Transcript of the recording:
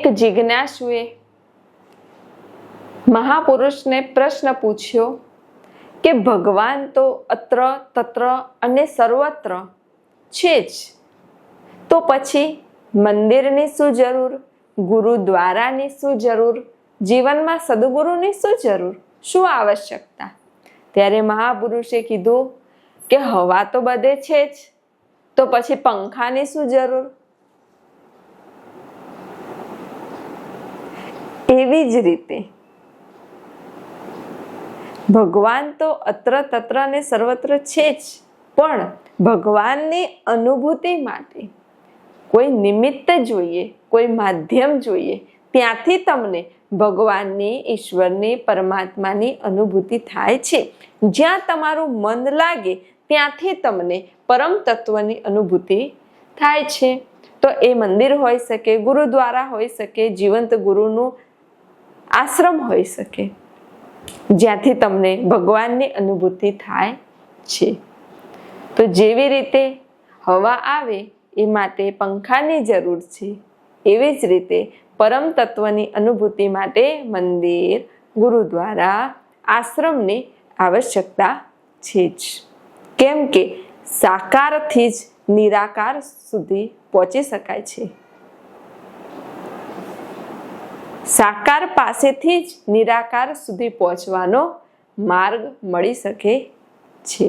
એક જિજ્ઞાસુએ મહાપુરુષને પ્રશ્ન પૂછ્યો કે ભગવાન તો અત્ર, તત્ર અને સર્વત્ર છે જ. તો પછી મંદિરની શું જરૂર? ગુરુદ્વારાની શું જરૂર? જીવનમાં સદગુરુની શું જરૂર? શું આવશ્યકતા? ત્યારે મહાપુરુષે કીધું કે હવા તો બધે છે જ. તો પછી પંખાની શું જરૂર? એવી જ રીતે. ભગવાન તો અત્ર તત્ર ને સર્વત્ર છે જ, પણ ભગવાનની અનુભૂતિ માટે કોઈ નિમિત્ત જોઈએ, કોઈ માધ્યમ જોઈએ, ત્યાંથી તમને ભગવાનની, ઈશ્વરની, પરમાત્માની અનુભૂતિ થાય છે. જ્યાં તમારું મન લાગે, ત્યાંથી તમને પરમ તત્વની અનુભૂતિ થાય છે. તો એ મંદિર હોઈ શકે, ગુરુદ્વારા હોઈ શકે, જીવંત ગુરુનું આશ્રમ હોઈ શકે. જ્યાંથી તમને ભગવાનની અનુભૂતિ થાય છે. તો જેવી રીતે હવા આવે, એ માટે પંખાની જરૂર છે. એવી જ રીતે પરમ તત્વની અનુભૂતિ માટે મંદિર, ગુરુદ્વારા, આશ્રમની આવશ્યકતા છે જ. કેમ કે સાકારથી જ નિરાકાર સુધી પહોંચી શકાય છે. સાકાર પાસેથી જ નિરાકાર સુધી પહોંચવાનો માર્ગ મળી શકે છે.